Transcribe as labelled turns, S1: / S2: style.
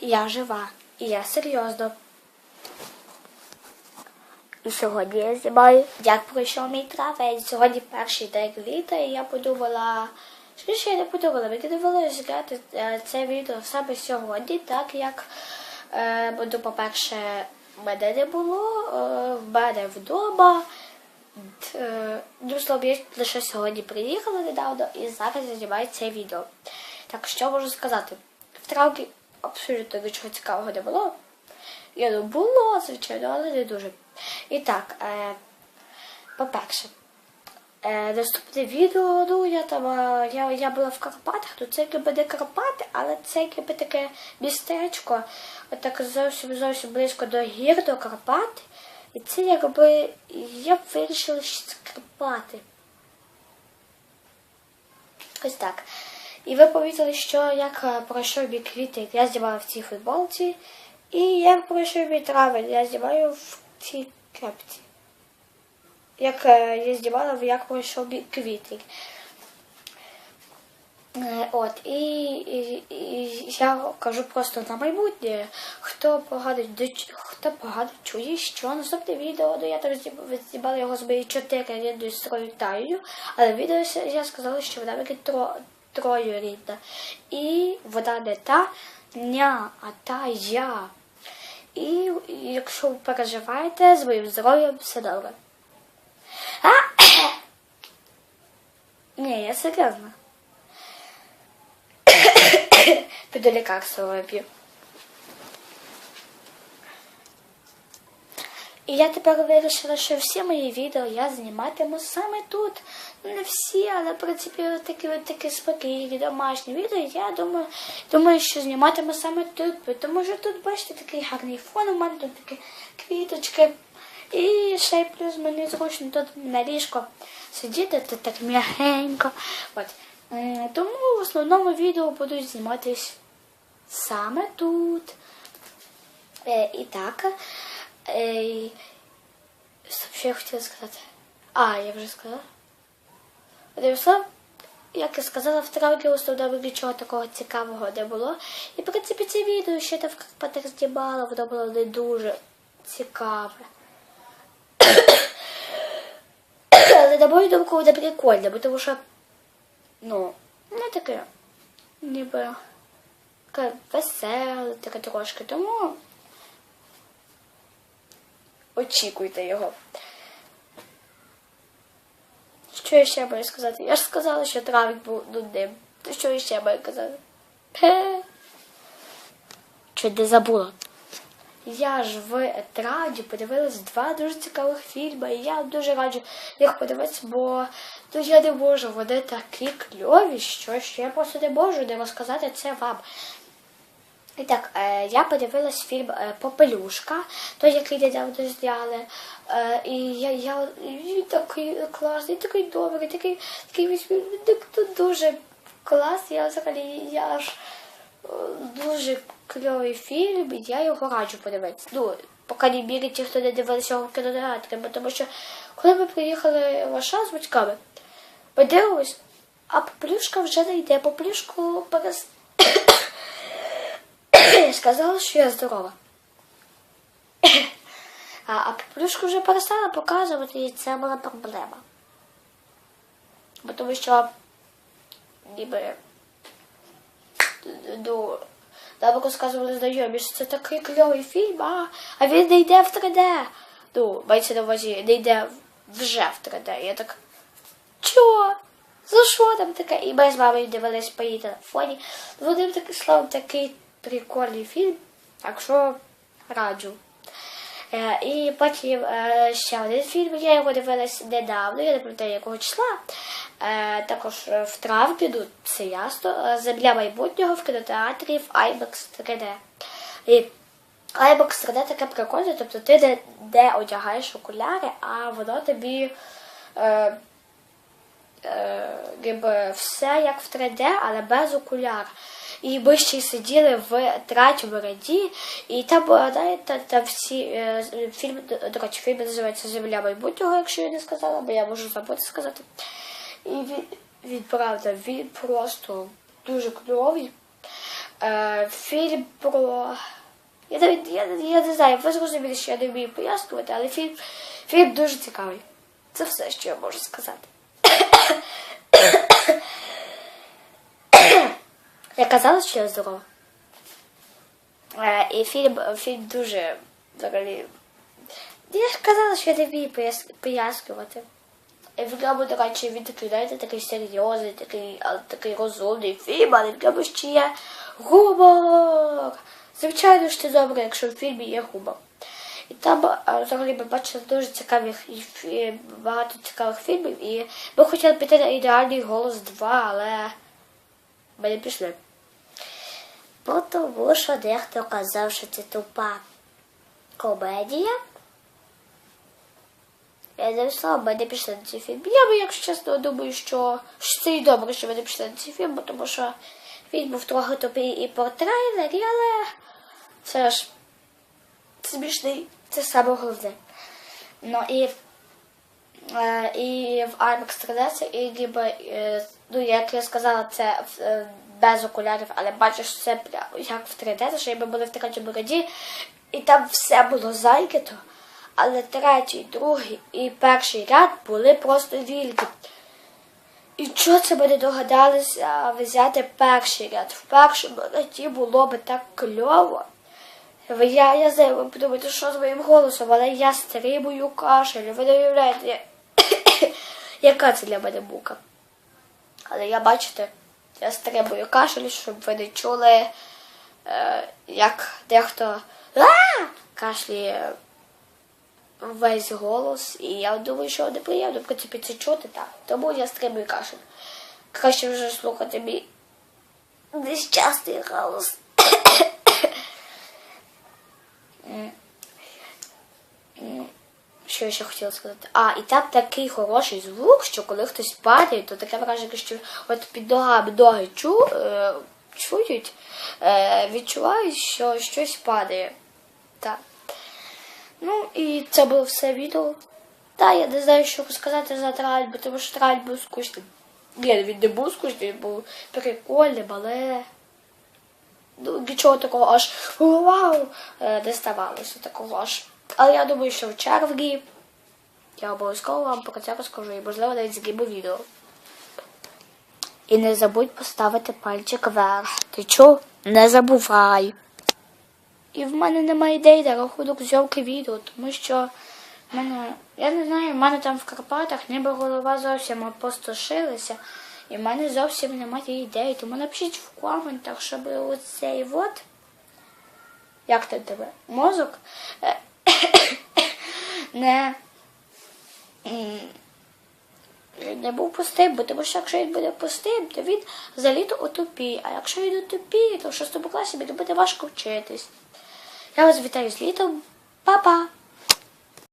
S1: Я жива. І я серйозно. І сьогодні я знімаю, як пройшов мій травень. Сьогодні перший день літа, і я подумала, що ще я не подумала, мені довелося зняти е, це відео саме сьогодні, так як е, буду, по-перше, мене не було, е, в мене вдома. Е, Ну, я лише сьогодні приїхала недавно і зараз я знімаю це відео. Так, що можу сказати? В травні абсолютно нічого цікавого не було. Я ну, було, звичайно, але не дуже. І так, е, по-перше, е, наступне відео, ну, я там, е, я, я була в Карпатах, то це якби не Карпати, але це якби таке містечко, отак зовсім зовсім близько до гір, до Карпат. І це якби я б вирішила, що це Карпати. Ось так. І ви помітили, що як е, пройшов мій квітень, я знімала в цій футболці, і як пройшов мій травень, я знімаю в цій кепці. Як е, я знімала, як пройшов мій квітень. От, і, і, і я кажу просто на майбутнє, хто погано, хто погано чує, що наступне відео, ну я там знім- знімала його з моєю чотирирідною сестрою Таєю, але в відео я- сказала, що вона мені троюрідна. І вона не та ня, а та я. І якщо ви переживаєте, з моїм здоров'ям все добре. А? Ні, я серйозно. Піду лікарство вип'ю. І я тепер вирішила, що всі мої відео я зніматиму саме тут. Не всі, але в принципі такі такі спокійні, домашні відео. Я думаю, думаю, що зніматиму саме тут, тому що тут, бачите, такий гарний фон у мене, тут такі квіточки. І ще й плюс мені зручно тут на ліжко сидіти, тут так м'ягенько. От. Тому в основному відео будуть зніматись саме тут. І так. Е, стоп, що я хотіла сказати? А, я вже сказала. Словом, як я сказала, в травні основному нічого такого цікавого не було. І, в принципі, це відео ще там в Карпатах знімала, воно було не дуже цікаве. Але на мою думку, воно прикольне, бо тому що, ну, не таке, ніби таке веселе, таке трошки, тому очікуйте його. Що я ще маю сказати? Я ж сказала, що травик був нудним. То що я ще маю казати? Чуть не забула. Я ж в травні подивилась два дуже цікавих фільми, і я дуже раджу їх подивитися, бо ну, я не можу, вони такі кльові, що я просто не можу не розказати це вам. І так, е, я подивилась фільм е, Попелюшка, той, який недавно зняли. Е, і я, я він такий класний, такий добрий, такий, такий так- дуже клас. Я взагалі я аж дуже кльовий фільм, і я його раджу подивитися. Ну, поки не мірі ті, хто не дивилися його в кінотеатрі, бо тому що коли ми приїхали в Варшаву з батьками, ми дивимось, а Попелюшка вже не йде, Попелюшку перес... сказала, що я здорова. А, а плюшку вже перестала показувати, і це була проблема. Бо тому що ніби ну, нам розказували знайомі, що це такий кльовий фільм, а, а він не йде в 3D. Ну, мається на увазі, не йде вже в 3D. Я так, чого? За що там таке? І ми з мамою дивились по її телефоні. Одним таким словом, такий прикольний фільм, так що раджу. Е, і потім е, ще один фільм, я його дивилась недавно, я не пам'ятаю якого числа. Е, також в травні, ну, це ясно, Земля майбутнього в кінотеатрі в IMAX 3D. І IMAX 3D таке прикольне, тобто ти де, де одягаєш окуляри, а воно тобі. Е, е, все як в 3D, але без окуляр. І ми ще сиділи в третьому ряді, і там, е, знаєте, там всі е, фільм, до речі, фільм називається Земля майбутнього, якщо я не сказала, бо я можу забути сказати. І він, він правда, він просто дуже кльовий. Е, фільм про. Я, навіть- я, я не знаю, ви зрозуміли, що я не вмію пояснювати, але фільм, фільм дуже цікавий. Це все, що я можу сказати. Я казала, що я здорова. Е, і фільм, фільм дуже взагалі. Я ж казала, що я не вмію пояс- пояснювати. І до речі, він такий, знаєте, такий серйозний, такий, такий розумний фільм, але в ньому ще є гумор. Звичайно ж це добре, якщо в фільмі є гумор. І там взагалі ми бачили дуже цікавих і багато цікавих фільмів. І ми хотіли піти на ідеальний голос 2, але ми не пішли. Бо тому що дехто казав, що це тупа комедія. Я не знаю, ми пішли на цей фільм. Я якщо чесно, думаю, що, що це і добре, що ми не пішли на цей фільм, тому що він був трохи тупий і по трейлері, але все ж смішний, це саме головне. Ну і, е, і в IMAX 3D, і ніби, е, ну як я сказала, це е, без окулярів, але бачиш прямо як в 3D, що якби були в третьому раді, і там все було зайнято, але третій, другий і перший ряд були просто вільні. І чого це ми не догадалися взяти перший ряд? В першому ряді було би так кльово. Я, я знаю, ви подумаєте, що з моїм голосом, але я стримую кашель. Ви не уявляєте, я- яка це для мене мука. Але я бачите, я стримую кашель, щоб ви не чули, е, як дехто «А!» кашляє весь голос. І я думаю, що неприємно, в принципі, це чути так. Тому я стримую кашель. Краще вже слухати мій нещасний голос. Що я ще хотіла сказати? А, і там такий хороший звук, що коли хтось падає, то таке враження, що от під ногами ноги чу, е, чують, е, відчувають, що щось падає. Так. Ну і це було все відео. Та я не знаю, що сказати за траль, тому що траль був скучним. Ні, він не був скучним, він був прикольним, але ну, нічого такого аж вау е, не ставалося такого аж. Але я думаю, що в червні я обов'язково вам про це розкажу і можливо навіть зніму відео. І не забудь поставити пальчик вверх. Ти чув? Не забувай. І в мене немає ідей на рахунок зйомки відео, тому що в мене, я не знаю, в мене там в Карпатах ніби голова зовсім опустошилася, і в мене зовсім немає ідей. Тому напишіть в коментах, щоб оцей от, як там тебе, мозок е, не, не був пустим, бо тому що якщо він буде пустим, то він заліто отупіє. А якщо він отупіє, то в шостому класі буде важко вчитись. Я вас вітаю з літом. Па-па!